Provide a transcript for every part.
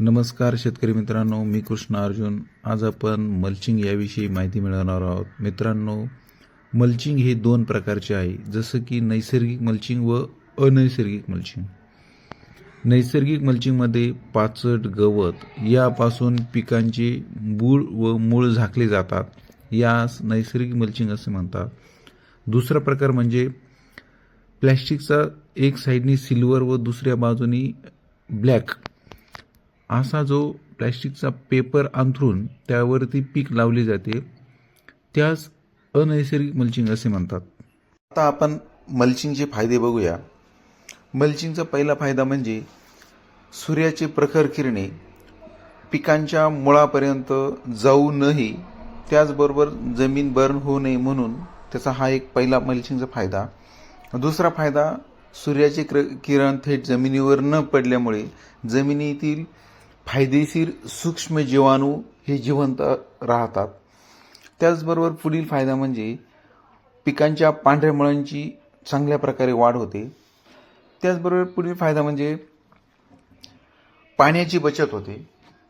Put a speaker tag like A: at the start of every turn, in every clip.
A: नमस्कार शेतकरी मित्रांनो मी कृष्ण अर्जुन. आज आपण मल्चिंग याविषयी माहिती मिळवणार आहोत. मित्रांनो मल्चिंग हे दोन प्रकारचे आहे. जसं की नैसर्गिक मल्चिंग व अनैसर्गिक मल्चिंग नैसर्गिक मल्चिंगमध्ये पाचट गवत यापासून पिकांचे बूळ व मूळ झाकले जातात. यास नैसर्गिक मल्चिंग असे म्हणतात. दुसरा प्रकार म्हणजे प्लॅस्टिकचा एक साईडनी सिल्वर व दुसऱ्या बाजूनी ब्लॅक असा जो प्लॅस्टिकचा पेपर अंथरून त्यावरती पीक लावले जाते त्यास अनैसर्गिक मल्चिंग असे म्हणतात. आता आपण मल्चिंगचे फायदे बघूया. मल्चिंगचा पहिला फायदा म्हणजे सूर्याचे प्रखर किरणे पिकांच्या मुळापर्यंत जाऊ नही त्याचबरोबर जमीन बर्न होऊ नये म्हणून त्याचा हा एक पहिला मल्चिंगचा फायदा. दुसरा फायदा सूर्याचे क्र किरण थेट जमिनीवर न पडल्यामुळे जमिनीतील फायदेशीर सूक्ष्म जीवाणू हे जिवंत राहतात. त्याचबरोबर पुढील फायदा म्हणजे पिकांच्या पांढऱ्या मुळांची चांगल्या प्रकारे वाढ होते. त्याचबरोबर पुढील फायदा म्हणजे पाण्याची बचत होते.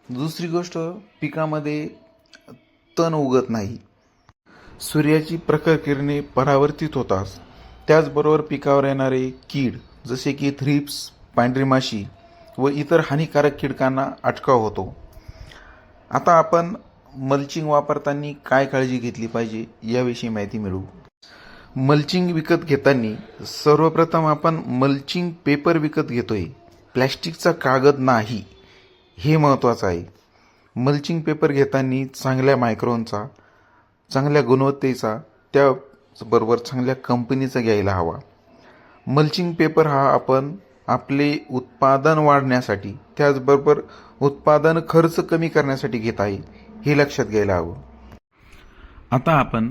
A: दुसरी गोष्ट पिकामध्ये तण उगत नाही. सूर्याची प्रखर किरणे परावर्तित होतात. त्याचबरोबर पिकावर येणारे कीड जसे की थ्रिप्स पांढरी माशी व इतर हानिकारक कीटकांना अटकाव होतो. आता आपण मल्चिंग वापरताना काय काळजी घेतली पाहिजे याविषयी माहिती मिळवू. मल्चिंग विकत घेताना सर्वप्रथम आपण मल्चिंग पेपर विकत घेतोय. प्लॅस्टिकचा कागद नाही. हे महत्त्वाचं आहे. मल्चिंग पेपर घेताना चांगल्या मायक्रोनचा चांगल्या गुणवत्तेचा त्याबरोबर चांगल्या कंपनीचा घ्यायला हवा. मल्चिंग पेपर हा आपण आपले उत्पादन वाढण्यासाठी त्याचबरोबर उत्पादन खर्च कमी करण्यासाठी घेत आहे हे लक्षात घ्यायला हवं. आता आपण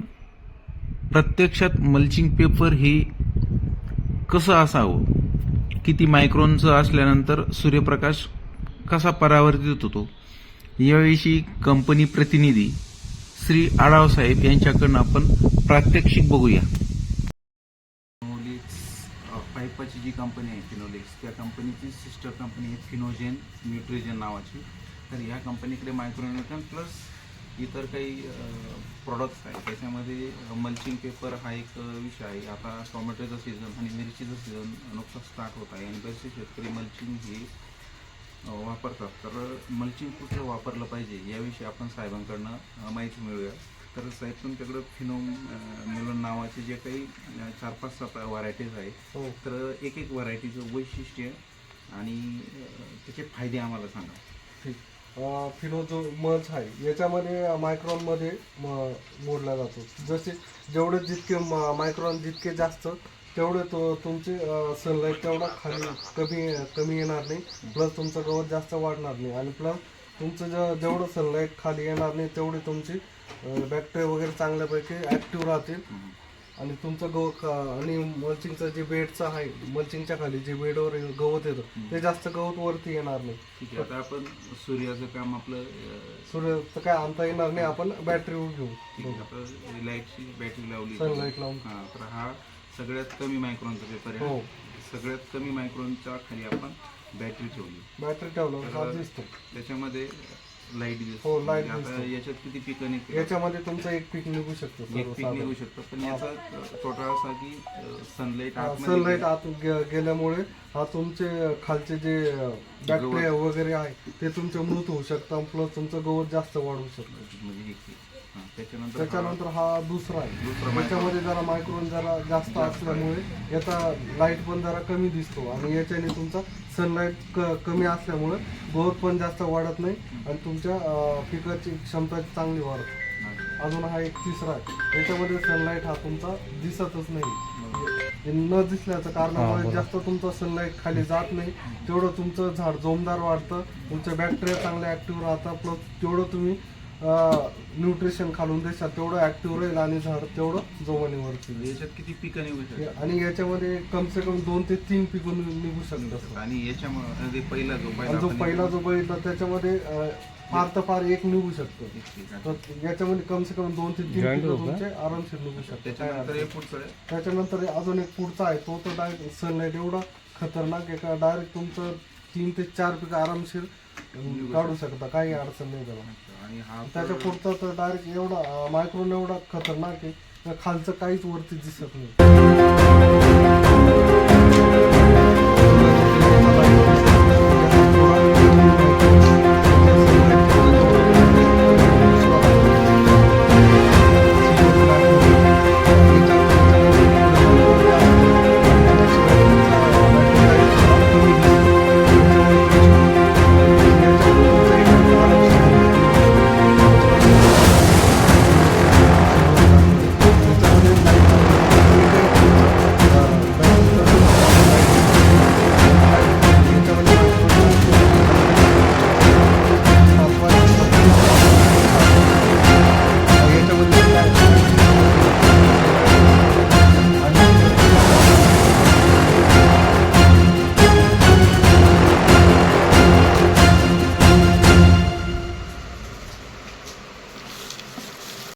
A: प्रत्यक्षात मल्चिंग पेपर हे कसं असावं? किती मायक्रोनचं असल्यानंतर सूर्यप्रकाश कसा परावर्तित होतो? याविषयी कंपनी प्रतिनिधी श्री आढावसाहेब यांच्याकडनं आपण प्रात्यक्षिक बघूया
B: फिनोलेक्स अ, पाईपाची जी कंपनी आहे फिनोलेक्स त्या कंपनीची सिस्टर कंपनी आहे फिनोजेन न्यूट्रिजन नावाची. तर ह्या कंपनीकडे मायक्रोन्युट्रन प्लस इतर काही प्रॉडक्ट्स आहेत. त्याच्यामध्ये मल्चिंग पेपर हा एक विषय आहे. आता टोमॅटोचा सीझन आणि मिरचीचं सीझन नुकताच स्टार्ट होत आहे. आणि बरेचसे शेतकरी मल्चिंग हे वापरतात. तर मल्चिंग कुठलं वापरलं पाहिजे याविषयी आपण साहेबांकडनं माहिती मिळूया. तर साहेब तुमच्याकडं फिनो मिलन नावाचे जे काही चार पाच सात व्हरायटीज आहेत.
C: हो.
B: तर एक एक व्हरायटीचं वैशिष्ट्य आणि त्याचे फायदे आम्हाला सांगा.
C: ठीक. फिनो जो मल्च आहे याच्यामध्ये मायक्रॉनमध्ये म- मोडला जातो. जसे जेवढे जितके म- मायक्रॉन जितके जास्त तेवढे तो तुमचे सनलाईट तेवढा खाली कमी कमी येणार नाही. प्लस तुमचं गवत जास्त वाढणार नाही. आणि प्लस तुमचं ज जेवढं सनलाईट खाली येणार नाही तेवढी तुमची बॅक्टेरिया वगैरे चांगल्यापैकी ॲक्टिव्ह राहतील. आणि तुमचं गवत आणि मल्चिंगचं जे बेडचं आहे मल्चिंगच्या खाली जे बेडवर गवत येतं ते जास्त गवत वरती येणार नाही.
B: ठीक आहे आता आपण सूर्याचं काम आपलं
C: सूर्याचं काय आणता येणार नाही आपण बॅटरीवर घेऊ.
B: रिलायटची बॅटरी लावली.
C: सनलाईट लावून.
B: हां तर हा सगळ्यात कमी मायक्रोनचा पेपर आहे.
C: हो.
B: सगळ्यात कमी मायक्रोनच्या खाली आपण बॅटरी ठेवली.
C: बॅटरी ठेवलं हा दिसतो
B: त्याच्यामध्ये लाइट दिसते
C: हो,
B: म्हणजे आता
C: दिसते.
B: याच्यात किती पिकं निघते
C: याच्यामध्ये तुमचं एक पीक निघू शकतं
B: एक पीक. निघू शकतं. पण याचा तोटा असा की सनलाईट
C: सनलाईट आत गेल्यामुळे हा तुमचे खालचे जे बॅक्टेरिया वगैरे आहे ते तुमचे मृत होऊ शकतात प्लस तुमचं गवत जास्त वाढू शकतं.
B: म्हणजे हां, त्याच्यानंतर हा-
C: त्याच्यानंतर हा दुसरा आहे.
B: दुसरा
C: याच्यामध्ये जरा मायक्रोन जरा जास्त असल्यामुळे याचा लाइट पण जरा कमी दिसतो आणि याच्याने तुमचा सनलाईट कमी असल्यामुळे गवत पण जास्त वाढत नाही आणि तुमच्या अं, पिकाची क्षमता चांगली वाढते. अजून हा एक तिसरा आहे. याच्यामध्ये सनलाईट हा तुमचा दिसतच नाही. हे न दिसल्याचं कारणामुळे जास्त तुमचा सनलाईट खाली जात नाही. तेवढं तुमचं झाड जोमदार वाढतं. तुमचे बॅक्टेरिया चांगले ऍक्टिव्ह राहतात. प्लस तेवढं तुम्ही न्यूट्रिशन खालून देशात तेवढं ऍक्टिव्ह राहील आणि झाड तेवढं जोमानीवरती येईल.
B: याच्यात किती पिकं निघू शकतात?
C: आणि याच्यामध्ये कम से कम दोन ते तीन पिकं निघू शकतात
B: आणि याच्यामध्ये पहिला जो
C: आणि जो पहिला जो बघितला त्याच्यामध्ये फार तर फार एक निघू शकतो.
B: एक.
C: तर याच्यामध्ये कम से कम दोन ते तीन पिकं तुमचे आरामशीर निघू शकतात.
B: त्याच्यानंतर पुढचं आहे.
C: त्याच्यानंतर अजून एक पुढचा आहे तो तर डायरेक्ट सनलाईट एवढा खतरनाक आहे का? डायरेक्ट तुमचं तीन ते चार पिकं आरामशीर काढू शकता काही अडचण नाही त्याला.
B: आणि हा
C: त्याच्या पुढचा तर डायरेक्ट एवढा मायक्रोन एवढा खतरनाक आहे खालचं काहीच वरती दिसत नाही